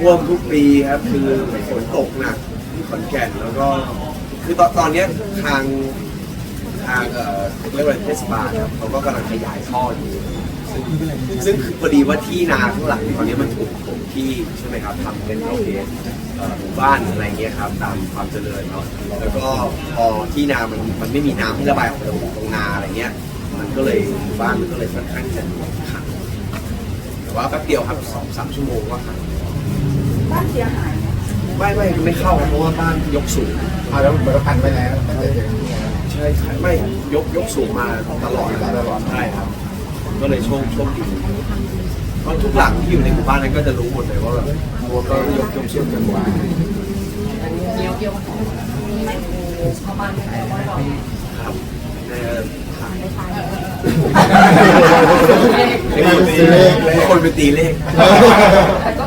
ท่วมทุกปีครับ คือฝนตกหนักที่ขอนแก่นแล้วก็ คือตอนตอนเนี้ยทางทางเอ่อเรียกว่าเทศบาลครับเขาก็กำลังขยายท่ออยู่ซึ่งซึ่งคือพอดีว่าที่นาข้างหลังตอนนี้มันถูกถมที่ใช่ไหมครับทำเป็นโอเคเอ่อหมู่บ้านอะไรเงี้ยครับตามความเจริญเนาะแล้วก็พอที่นามันมันไม่มีน้ำที่ระบายออกตรงตรงนาอะไรเงี้ย มันก็เลยหมู่บ้านมันก็เลยค่อนข้างจะขังแต่ว่าแป๊บเดียวครับสองสามชั่วโมงก็ขัง บ้านเสียหายไหมไม่ไม่ไม่เข้าเพราะว่าบ้านยกสูงเอาแล้วมันก็พันไปแล้วมันจะอย่างนี้นะใช่ใช่ไม่ยกยกสูงมาตลอดตลอดใช่ครับ ก็เลยโชคโชคดีเพราะทุกหลังที่อยู่ในหมู่บ้านนั้นก็จะรู้หมดเลยว่าแบบรวมก็ยกยกสูงกันหมดเดียวเดียวไม่เข้าบ้านไม่ได้ว่าเราครับในถ่ายให้คนตีเลขให้คนไปตีเลขแ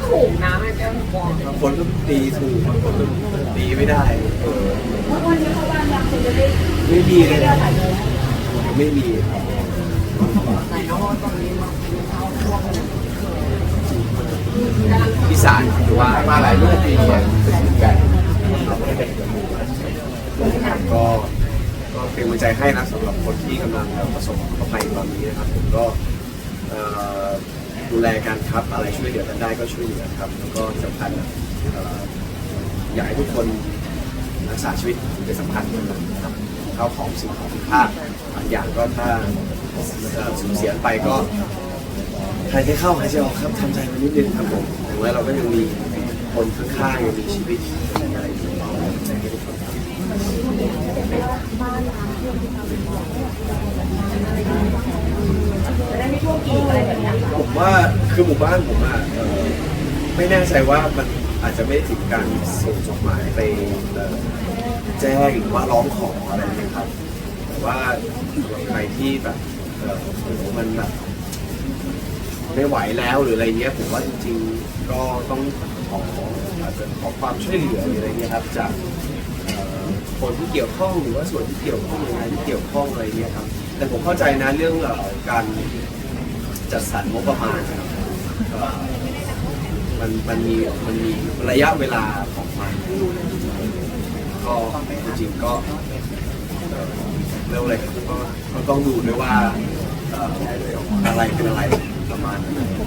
ก็ตีถูกบางคนก็ตีไม่ได้เออวันนี้เขาบ้านยังคุณจะได้ไม่มีเลยได้นะหลายโมงยังไม่มีครับไหนน้องตอนนี้มาเข้าช่วงพิสารหรือว่ามาหลายรูปปีเนี่ยเป็นกันก็ก็เป็นกำลังใจให้นะสำหรับคนที่กำลังประสบภัยตอนนี้นะครับผมก็เออ ดูแลกันครับอะไรช่วยเหลือกันได้ก็ช่วยเหลือครับแล้วก็ที่สำคัญเอ่ออยากให้ทุกคนรักษาชีวิตเป็นสำคัญนะครับเข้าของสิ่งของมีค่าบางอย่างก็ถ้าเอ่อสูญเสียไปก็ หายใจเข้าหายใจออกครับทำใจมันนิดนึงครับผมอย่างไรเราก็ยังมีคนข้างๆยังมีชีวิตมีอะไรที่เราใจให้ทุกคนครับ ว่าคือหมู่บ้านผมอะเอ่อไม่แน่ใจว่ามันอาจจะไม่ถึงการส่งจดหมายไปเอ่อแจ้งหรือว่าร้องขออะไรนะครับ แต่ว่าใครที่แบบเอ่อโอ้โหมันแบบไม่ไหวแล้วหรืออะไรเงี้ยผมว่าจริงๆก็ต้องขออาจจะขอความช่วยเหลือหรืออะไรเงี้ยครับจากเอ่อคนที่เกี่ยวข้องหรือว่าส่วนที่เกี่ยวข้องหน่วยงานที่เกี่ยวข้องอะไรเงี้ยครับแต่ผมเข้าใจนะเรื่องเอ่อการ จัดสรรงบประมาณก็มันมันมีมันมีระยะเวลาของมันก็จริงๆก็เร็วเรื่องอะไรก็ก็ต้องดูด้วยว่าเอ่ออะไรเป็นอะไรประมาณนั้น